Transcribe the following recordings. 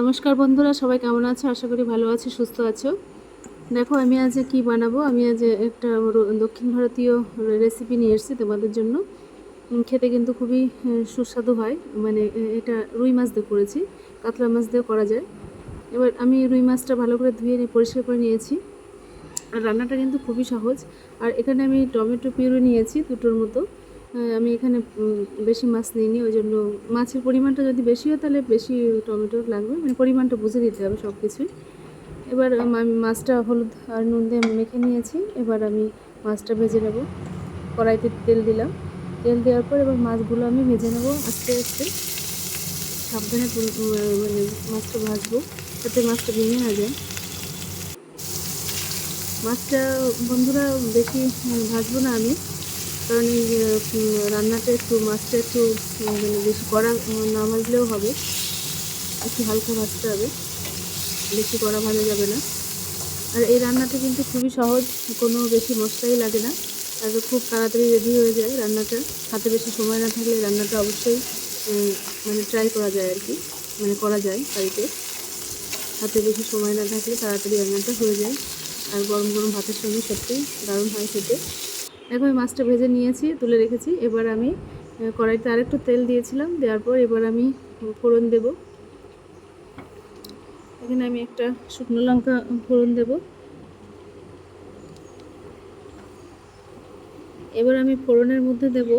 নমস্কার বন্ধুরা, সবাই কেমন আছো? আশা করি ভালো আছো, সুস্থ আছো। দেখো, আমি আজ কি বানাবো? আমি আজ একটা দক্ষিণ ভারতীয় রেসিপি নিয়ে এসেছি তোমাদের জন্য। খেতে কিন্তু খুবই সুস্বাদু হয়। মানে এটা রুই মাছ দিয়ে করেছি। কাতলা মাছ দিয়ে করা যায়। এবার আমি রুই মাছটা ভালো করে ধুয়ে নিয়ে, পরিষ্কার করে নিয়েছি। আর রান্নাটা কিন্তু খুবই সহজ। আর এখানে আমি টমেটো পিউরি নিয়েছি, দুটোর মতো। আমি এখানে বেশি মাছ নিইনি ওই জন্য মাছের পরিমাণটা যদি বেশি হয় তাহলে বেশি টমেটো লাগবে মানে পরিমাণটা বুঝে দিতে হবে সব কিছুই এবার আমি মাছটা হলুদ আর নুন দিয়ে মেখে নিয়েছি, এবার আমি মাছটা ভেজে নেব। কড়াইতে তেল দিলাম, তেল দেওয়ার পর এবার মাছগুলো আমি ভেজে নেব আস্তে আস্তে। সাবধানে মানে মাছটা ভাজবো, যাতে মাছটা ভেঙে না যায়। মাছটা বন্ধুরা বেশি ভাজবো না আমি। কারণ রান্নাটা একটু মাছটা একটু মানে বেশি কড়া না ভাজলেও হবে। একটু হালকা ভাজতে হবে। বেশি কড়া ভাজা যাবে না। আর এই রান্নাটা কিন্তু খুবই সহজ, কোনো বেশি মশলাই লাগে না। আর খুব তাড়াতাড়ি রেডি হয়ে যায় রান্নাটা। হাতে বেশি সময় না থাকলে রান্নাটা অবশ্যই মানে ট্রাই করা যায় আর কি। মানে করা যায় বাড়িতে। হাতে বেশি সময় না থাকলে তাড়াতাড়ি রান্নাটা হয়ে যায়। আর গরম গরম ভাতের সঙ্গে সত্যি দারুণ হয় খেতে। এখন আমি মাছটা ভেজে নিয়েছি, তুলে রেখেছি। এবার আমি কড়াইতে আরেকটু তেল দিয়েছিলাম, দেওয়ার পর এবার আমি ফোড়ন দেব। এখানে আমি একটা শুকনো লঙ্কা ফোড়ন দেব। এবার আমি ফোড়নের মধ্যে দেব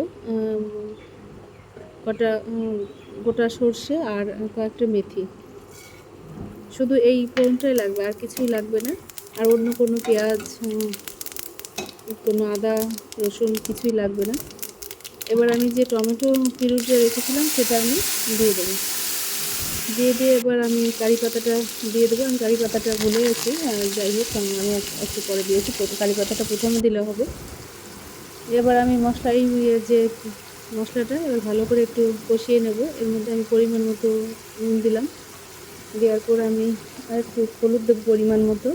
কটা গোটা সর্ষে আর কয়েকটা মেথি। শুধু এই ফোড়নটাই লাগবে, আর কিছুই লাগবে না। আর অন্য কোনো পেঁয়াজ কোনো আদা, রসুন কিছুই লাগবে না। এবার আমি যে টমেটো পিরুটা রেখেছিলাম, সেটা আমি দিয়ে দেবো। দিয়ে দিয়ে এবার আমি কারি পাতাটা দিয়ে দেবো। আমি কারি পাতাটা ভুলে গেছি যাই হোক আমি একটু পরে দিয়েছি। কারি পাতাটা প্রথমে দিলে হবে। এবার আমি মশলা, এই যে মশলাটা, এবার ভালো করে একটু কষিয়ে নেব। এর মধ্যে আমি পরিমাণ মতো নুন দিলাম। দেওয়ার পর আমি আর একটু হলুদ দেবো পরিমাণ মতো।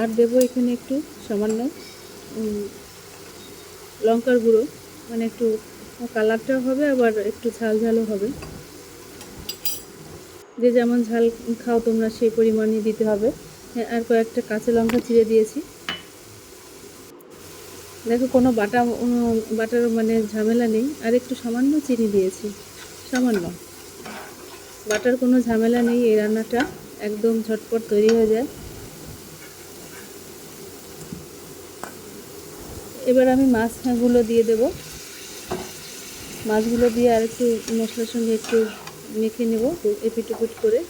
আর দেবো এখানে একটু সামান্য লঙ্কার গুঁড়ো। মানে একটু কালারটাও হবে আবার একটু ঝাল ঝালও হবে। যে যেমন ঝাল খাও তোমরা সেই পরিমাণই দিতে হবে। হ্যাঁ, আর কয়েকটা কাঁচা লঙ্কা চিড়ে দিয়েছি। দেখো কোনো বাটা বাটার মানে ঝামেলা নেই। আর একটু সামান্য চিনি দিয়েছি সামান্য। বাটার কোনো ঝামেলা নেই এই রান্নাটা একদম ঝটপট তৈরি হয়ে যায়। এবার আমি মাছগুলো দিয়ে দেব। মাছগুলো দিয়ে আর একটু মশলার সঙ্গে একটু মেখে নেব এপিট উপিট করে।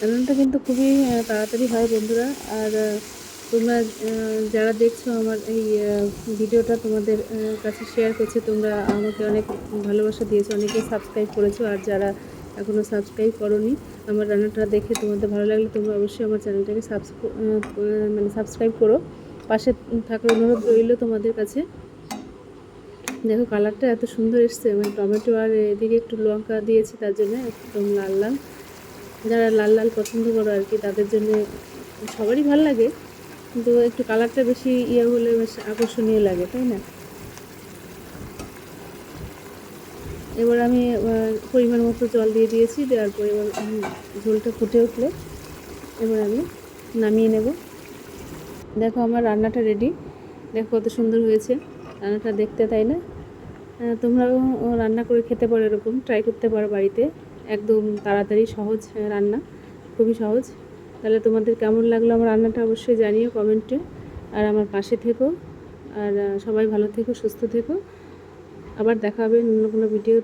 রান্নাটা কিন্তু খুবই তাড়াতাড়ি হয় বন্ধুরা। আর তোমরা যারা দেখছ আমার এই ভিডিওটা তোমাদের কাছে শেয়ার করছে, তোমরা আমাকে অনেক ভালোবাসা দিয়েছ, অনেকে সাবস্ক্রাইব করেছ। আর যারা এখনও সাবস্ক্রাইব করনি, আমার রান্নাটা দেখে তোমাদের ভালো লাগলে তোমরা অবশ্যই আমার চ্যানেলটাকে সাবস্ক্রাইব মানে সাবস্ক্রাইব করো। পাশে থাকার অনুরোধ রইল তোমাদের কাছে। দেখো কালারটা এত সুন্দর এসছে মানে টমেটো আর এদিকে একটু লঙ্কা দিয়েছি, তার জন্য একদম লাল লাল। যারা লাল লাল পছন্দ করো আর কি, তাদের জন্য সবারই ভালো লাগে। কিন্তু একটু কালারটা বেশি ইয়ে হলে বেশ আকর্ষণীয় লাগে, তাই না? এবার আমি পরিমাণ মতো জল দিয়ে দিয়েছি, দেওয়ার পর এবার ঝোলটা ফুটে উঠলে এবার আমি নামিয়ে নেব। দেখো আমার রান্নাটা রেডি দেখো কত সুন্দর হয়েছে। রান্নাটা দেখতে তাই না? তোমরাও রান্না করে খেতে পারো এরকম ট্রাই করতে পারো বাড়িতে। একদম তাড়াতাড়ি সহজ রান্না। খুবই সহজ। তাহলে তোমাদের কেমন লাগল আমার রান্নাটা অবশ্যই জানিও কমেন্টে আর আমার পাশে থেকো। আর সবাই ভালো থেকো, সুস্থ থেকো। আবার দেখা হবে অন্য কোনো ভিডিও